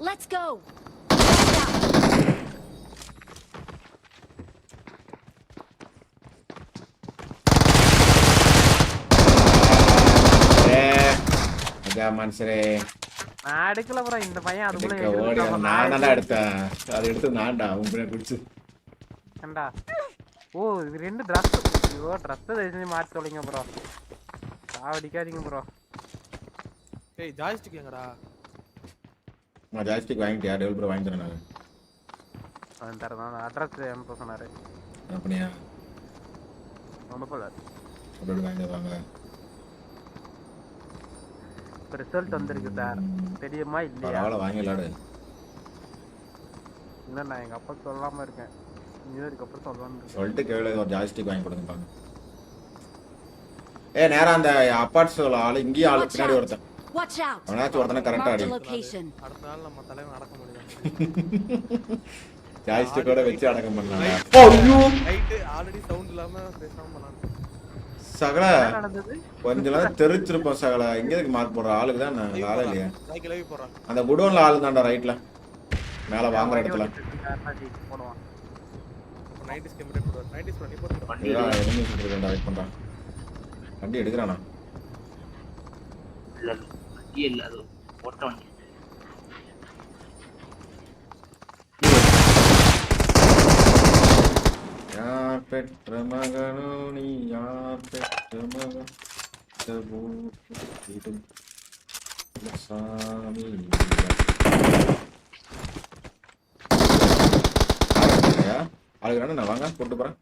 Let's go. மனுஷரே நான் எடுக்கல bro இந்த பையன் அதுக்குள்ள ஓடி நான் தான்டா எடுத்தேன் அது எடுத்து நான்டா பின்னாடி குடிச்சு ஏன்டா ஓ இது ரெண்டு ட்ரெஸ் ஐயோ ட்ரெஸ் தயவு செஞ்சு தொலைங்க ப்ரோ சாவடிக்காதீங்க ப்ரோ ஏய் ஜாய்ஸ்டிக் எங்கடா? நான் ஜாஸ்டிக் வாங்கிட்டியா? டெவலப்பர் வாங்கி தரேன் நான். அவன் தரதான் அட்ரஸ் அனுப்ப சொன்னாரு. அப்படியா? ஒன்றும் போல. அப்படி வாங்கி. தருவாங்க இப்போ ரிசல்ட் வந்திருக்கு சார் தெரியுமா இல்லையா? பரவாயில்ல வாங்கி விளாடு இல்லை நான் எங்கள் அப்பா சொல்லாமல் இருக்கேன். இன்ஜினியருக்கு அப்புறம் சொல்லலாம்னு இருக்கேன். சொல்லிட்டு கேளு ஒரு ஜாஸ்டிக் வாங்கி கொடுங்கப்பாங்க ஏ நேரா அந்த அப்பார்ட்ஸ் ஆளு இங்கேயும் ஆளு பின்னாடி ஒருத்தன். Watch out. அவனாச்சும் ஒருத்தனை கரெக்டா அடி. அடுத்த நாள் நம்ம தலைவன் அடக்க முடியும் ஜாஸ்டிக்கோட வச்சு அடக்கம் ஐயோ. நைட்டு ஆல்ரெடி சவுண்ட் இல்லாம பேசாம சகல கொஞ்ச நேரம் தெரிச்சிருப்போம் சகல. எங்க இருக்கு மார்க் போடுற? ஆளுக்கு தான் நான் ஆளே இல்லையா. அந்த குடோன்ல ஆளு தான்டா ரைட்ல மேல வாங்குற இடத்துல. வண்டி எடுக்கிறானா? வண்டி இல்ல அது ஓட்ட வண்டி யார் பெற்ற மகனோ நீ யார் பெற்ற மகன் சாமி ஆளுகிறான நான் வாங்க கூட்டு போறேன்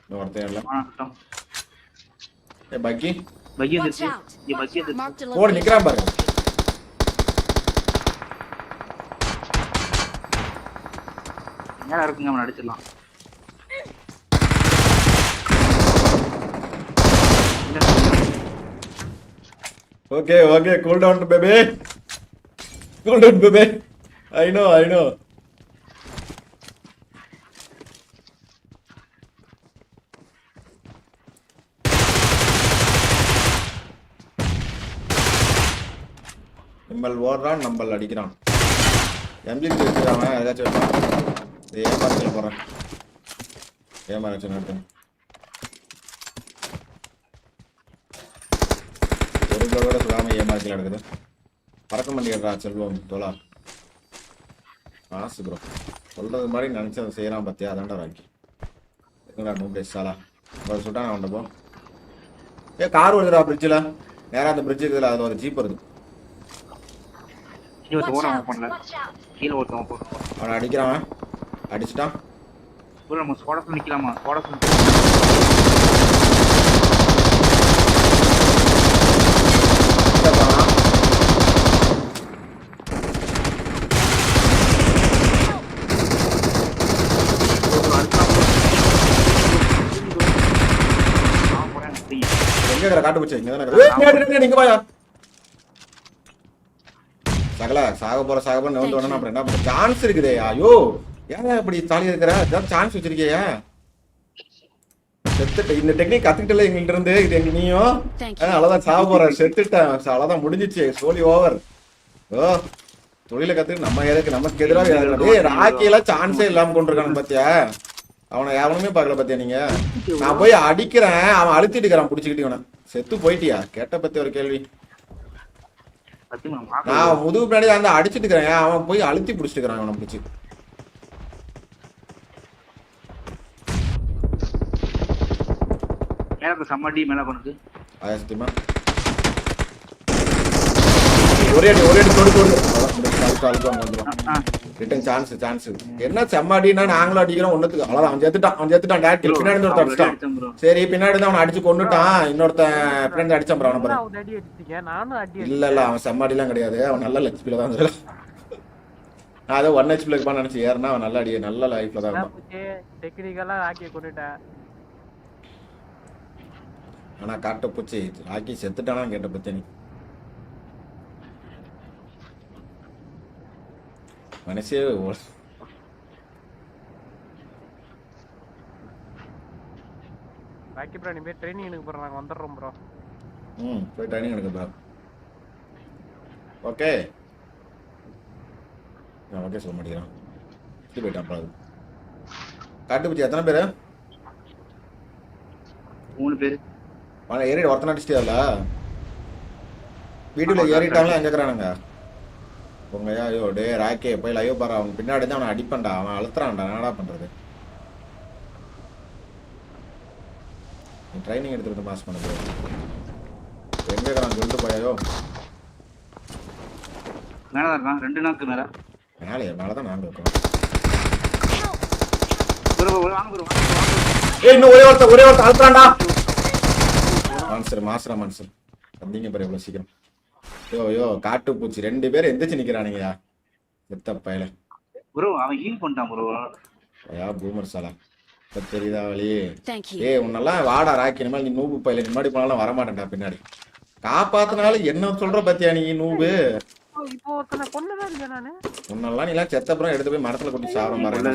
இன்னும் ஒருத்தன் இல்லை வணக்கம் ஏ பக்கி இங்க போடு location. நிக்கிறான் பாருங்க மேல இருக்குங்க அவன் அடிச்சிடலாம் okay okay cool down baby cool down baby I know I know நம்மள் ஓடுறான் நம்மள் அடிக்கிறான். எம்ஜிக்கு வச்சுக்கிறான் ஏதாச்சும் வைப்பான். இது ஏமாறச்சில் போகிறேன் ஏமாறச்சு நடத்தேன் ஒரு கூட சுடாம ஏமாறச்சில் எடுக்குது பறக்க மாட்டேங்கிறா செல்வம் தோலா காசு ப்ரோ சொல்கிறது மாதிரி நினச்சி அதை செய்யறான் பார்த்தியா அதான்டா ராக்கி. எங்கடா நூ சாலா ஒரு சுட்டான் அவன் போ. ஏ கார் வருதுடா பிரிட்ஜில் நேராக அந்த பிரிட்ஜ் இருக்குதுல அதில் ஒரு ஜீப் வருது. Watch ஓரம் out. பண்ணல. கீழே open பண்ணல. அவனை அடிக்கிறான் அவன். அடிச்சிட்டான் bro, நம்ம ஸ்குவாடஸ் நிக்கலாமா ஸ்குவாடஸ். எங்க காட்டு பூச்சி இங்க தானே நீங்க வாயா சகல சாக போற சாக போற நோந்து வேணும் அப்புறம் என்ன பண்ண சான்ஸ் இருக்குதே. ஐயோ ஏன் இப்படி தாலி இருக்கிற ஏதாவது சான்ஸ் வச்சிருக்கியா. செத்துட்ட இந்த டெக்னிக் கத்துக்கிட்டல எங்கள்ட்ட இருந்து? இது எங்க நீயும். அவ்வளவுதான் சாக போற செத்துட்டேன். அவ்வளவுதான் முடிஞ்சிச்சு. சோலி ஓவர் ஓ தொழில கத்துக்கு நம்ம எதுக்கு? நமக்கு எதிராக ராக்கி எல்லாம் சான்ஸே இல்லாம கொண்டிருக்கானு பாத்தியா? அவனை எவனுமே பார்க்கல பாத்தியா நீங்க? நான் போய் அடிக்கிறேன். அவன் அழுத்திட்டு இருக்கிறான் புடிச்சுக்கிட்டு இவனை. செத்து போயிட்டியா? கேட்ட பத்தி ஒரு கேள்வி. நான் முதுகு பின்னாடி அந்த அடிச்சிட்டு இருக்கிறேன் அவன் போய் அழுத்தி புடிச்சிட்டு இருக்கிறான் அவனை பிடிச்சி. மேல சம்மடி மேல பண்ணுது ஒரே அடி ஒரே அடி தொடு தொடு. வந்துடும் ரிட்டன் சான்ஸ் சான்ஸ் என்ன செம்மாடினா நாங்களும் அடிக்கிறோம் ஒண்ணுத்துக்கு. அவ்வளவுதான். அவன் செத்துட்டான் அவன் செத்துட்டான். டேரக்ட் பின்னாடி இருந்து ஒருத்தன் அடிச்சிட்டான். ப்ரோ சரி பின்னாடி இருந்து அவனை அடிச்சு கொண்டுட்டான் இன்னொருத்தன் பின்னாடி அடிச்சான் அவனை பாரு. இல்ல இல்ல அவன் செம்மாடிலாம் கிடையாது. அவன் நல்ல லெக்ஸ்பில தான் இருக்கான். நான் அதை ஒன் ஹெச்பில இருப்பான்னு நினைச்சு ஏறினா அவன் நல்ல அடி நல்ல லைஃப்ல தான் இருப்பான். டெக்னிக்கலா ஆக்கிய கொண்டுட்டேன். ஆனா காட்ட பூச்சி ராக்கி செத்துட்டானா கேட்ட பத்தி நீ மனசே பாக்கி ப்ரோ நீ போய் ட்ரைனிங் எனக்கு போறோம். நாங்க வந்துடுறோம் ப்ரோ ம் போய் ட்ரைனிங் எடுக்க ப்ரோ ஓகே நான் ஓகே சொல்ல மாட்டேங்கிறான். இப்படி போயிட்டான் அது காட்டுப்பூச்சி எத்தனை பேர்? மூணு பேர். ஏறி ஒருத்தனை அடிச்சிட்டியால வீட்டுல ஏறிட்டாங்களா? எங்க இருக்கிறானுங்க? உங்க ஐயோ டே ராக்கே போய் லைவ் பாரு. அவன் பின்னாடி தான் அவனை அடிப்பேன்டா. அவன் அழுத்துறான்டா. என்னடா பண்றது? நீ ட்ரைனிங் எடுத்துக்கிட்டு மாஸ் பண்ண bro. எங்க இருக்கிறான்? சொல்லிட்டு போயாயோ? மேலதான் இருக்கான். ரெண்டு நாக்கு மேல. மேலே மேலதான் நாங்க இருக்கோம். ப்ரோ ப்ரோ வாங்க ப்ரோ வாங்க bro, வாங்க. bro. ஏய் இன்னும் ஒரே ஒருத்தர் ஒரே ஒருத்தர் அழுத்துறான்டா. மான்சர் மாசரா மான்சர் வந்தீங்க பாரு எவ்வளவு சீக்கிரம். யோ யோ காட்டு பூச்சி. ரெண்டு பேரும் எந்திரிச்சு நிக்கிறானுங்கயா செத்த பயல. ப்ரோ அவன் ஹீல் பண்ணிட்டான் ப்ரோ. ஐயா பூமர் சாலா. இப்ப தெரியுதா வழி. ஏய் உன்னெல்லாம் வாடா ராக்கி. இனிமேல் நீ நூபு பையில முன்னாடி போனாலும் வரமாட்டேன்டா பின்னாடி. காப்பாத்தினாலும் என்ன சொல்ற பத்தியா நீ நூபு? உன்னெல்லாம் நீ எல்லாம் செத்தப்புறம் எடுத்து போய் மரத்துல எவ்வளவு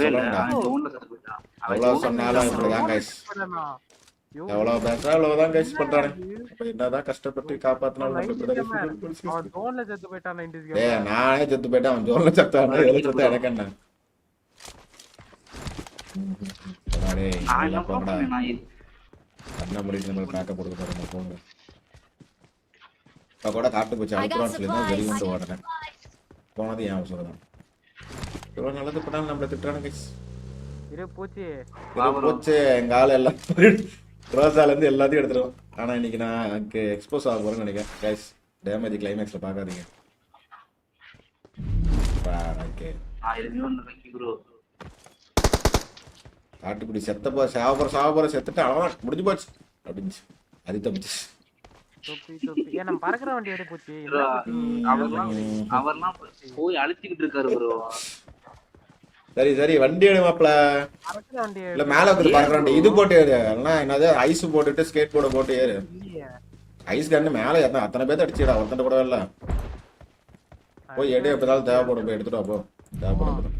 zone ல சொன்னாலும் இப்படிதான் எவ்வளவு பேசுறா அவ்வளவுதான் கைஸ் பண்றானு. என்னதான் கஷ்டப்பட்டு காப்பாத்தினாலும் அவன் நம்மளுக்கு 90s இப்படிதான் gamer. guys. அவன் zone ல செத்து போயிட்டான் 90s ஏய் gamer. நானே செத்து போயிட்டேன் அவன் ஜோன்ல செத்தான எதுல செத்த எனக்கு என்ன? போடா டேய், நான் நல்லா என்ன போங்கடா. பண்ணேன் நான் இது- கண்ணை மூடிட்டு நம்மளுக்கு காட்ட கொடுக்க பாருங்க போங்க. இப்ப கூட காட்டு போச்சு அழுத்துறான்னு சொல்லி தான். வெளியே வந்து ஓடுறேன். போனது ஏன் அவசரம் இவ்வளவு நல்லது பண்ணாலும் நம்மள திட்டுறானு கைஸ் இரு பூச்சி. போச்சு. எங்க ஆள் எல்லாம் ரோசால இருந்து எல்லாத்தையும் எடுத்துருவோம். ஆனா இன்னைக்கு நான் எனக்கு எக்ஸ்போஸ் ஆக போறேன்னு நினைக்கிறேன். கைஸ் டேமேஜ் கிளைமேக்ஸ்ல பாக்காதீங்க ஓகே நான் எதுவுமே ஒண்ணு வைக்க ப்ரோ காட்டுக்குடி செத்தப்போ சாவப்போற சாவப்போற செத்துட்டு அவ்வளவுதான். முடிஞ்சு போச்சு. அப்படின்னு அது தப்பிச்சு ஏன் பறக்கிற வண்டி பூச்சி? அவர்லாம் அவர்லாம் போய் அழுத்திக்கிட்டு இருக்காரு ப்ரோ சரி சரி வண்டி எடு மாப்ள பறக்கிற வண்டி இல்ல. மேல வந்து பறக்குறான் இது போட்டு ஏறு. இல்லைன்னா என்னது ஐஸ் போட்டுட்டு ஸ்கேட் போர்டு போட்டு ஏறு. ஐஸ் கண்ணு மேல எத்தனை அத்தனை பேர்த்த அடிச்சுடா ஒருத்தன் கூட இல்ல போய் எடு எப்பதாலும் தேவைப்படும் போய் எடுத்துட்டு போ. தேவைப்படும்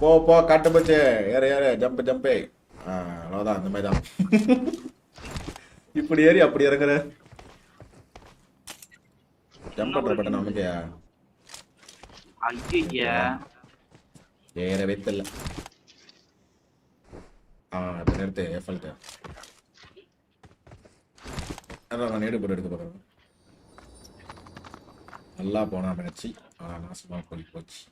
போ போ காட்டு போச்சு. ஏறு ஏறு. ஜம்ப் ஜம்பே அவ்வளவுதான். அந்த மாதிரி தான். இப்படி ஏறி அப்படி இறங்குற. ஜம்ப் பண்ற பட்டன் நமக்கு ஐயா ஏறவே தெரியல ஆ இப்ப நிறுத்து எஃப்எல்ட்டு அதான் நான் நேடு போட்டு எடுக்க போறேன் நல்லா போனா மேட்சி ஆனா நாசமா போய் போச்சு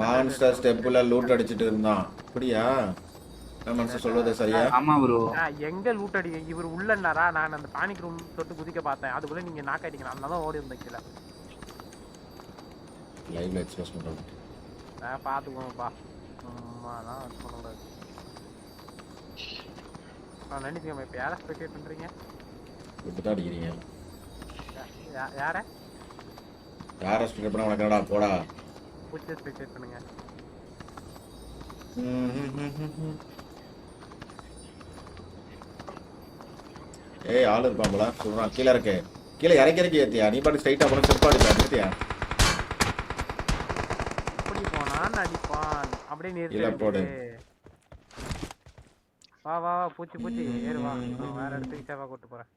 மான்ஸ்டர் ஸ்டெப்ல லூட் அடிச்சிட்டு இருந்தான் அப்படியா மனசு சொல்றது சரியா? ஆமா ப்ரோ ஆ, எங்க லூட் அடி இவர் உள்ளன்னாரா? நான் அந்த பானிக் ரூம் தொட்டு குதிக்க பார்த்தேன். அதுக்குள்ள நீங்க நாக் அடிக்கணும் அதனால தான் ஓடி இருந்தேன் கீழே. லைவ்ல எக்ஸ்பிரஸ் பண்றது நான் இப்போ யாரை ஸ்பெக்டேட் தான் அடிக்கிறீங்க. யார? யாரை ஸ்பீக்கர் பண்ண உனக்கு என்னடா போடா? பூச்சி ஸ்பெக்டேட் பண்ணுங்க. ஏய் ஆள் இருப்பாங்களா சொல்றான் கீழே இருக்கு கீழே இறக்கி இறக்கி ஏத்தியா. நீ பாட்டு ஸ்ட்ரைட்டா போன செருப்பாடி நிறுத்தியா? அப்படி போனான் அடிப்பான். அப்படியே நிறுத்தி கீழே போடு. வா வா வா பூச்சி பூச்சி. ஏறு வா. வேற இடத்துக்கு சேவா கூட்டு போறேன்.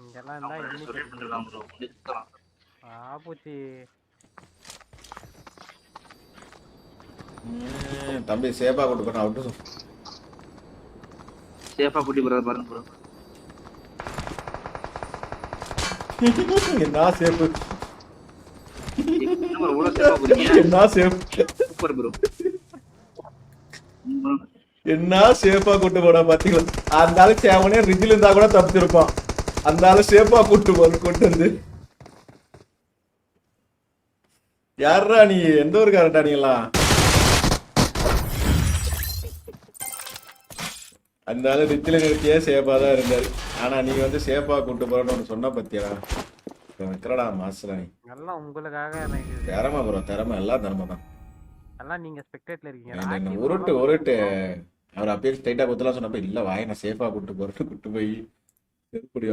இங்கெல்லாம் இருந்தா இன்னைக்கு ஆ பூச்சி. தம்பி சேஃபா கூட்டு போன அவுட்டு சேஃபா கூட்டி போறது பாருங்க ப்ரோ என்ன சேஃப் என்ன சேஃபா சூப்பர் ப்ரோ என்ன சேஃபா கூட்டு போனா பாத்தீங்களா? அந்த ஆளு சேவனே ரிஜில் இருந்தா கூட தப்பிச்சிருப்பான். அந்த ஆளு சேஃபா கூட்டு போது கொண்டு வந்து. யாரா நீ? எந்த ஒரு காரட்டா நீ எல்லாம் அந்த ஆளு ரிஜில நிறுத்தியே சேஃபா தான் இருந்தாரு. ஆனா நீ வந்து சேஃபா கூட்டு போறன்னு ஒண்ணு சொன்ன பத்தியா? வைக்கிறடா நீ? எல்லாம் உங்களுக்காக எனக்கு. திறமை ப்ரோ திறமை எல்லாம் திறமை தான். எல்லாம் நீங்க ஸ்பெக்டேட்ல இருக்கீங்க. உருட்டு. உருட்டு. அவர் அப்பயே ஸ்ட்ரைட்டா குத்தலாம் சொன்னப்ப இல்ல வாய் நான் சேஃபா கூட்டு போறேன்னு கூட்டு போய் செருப்படி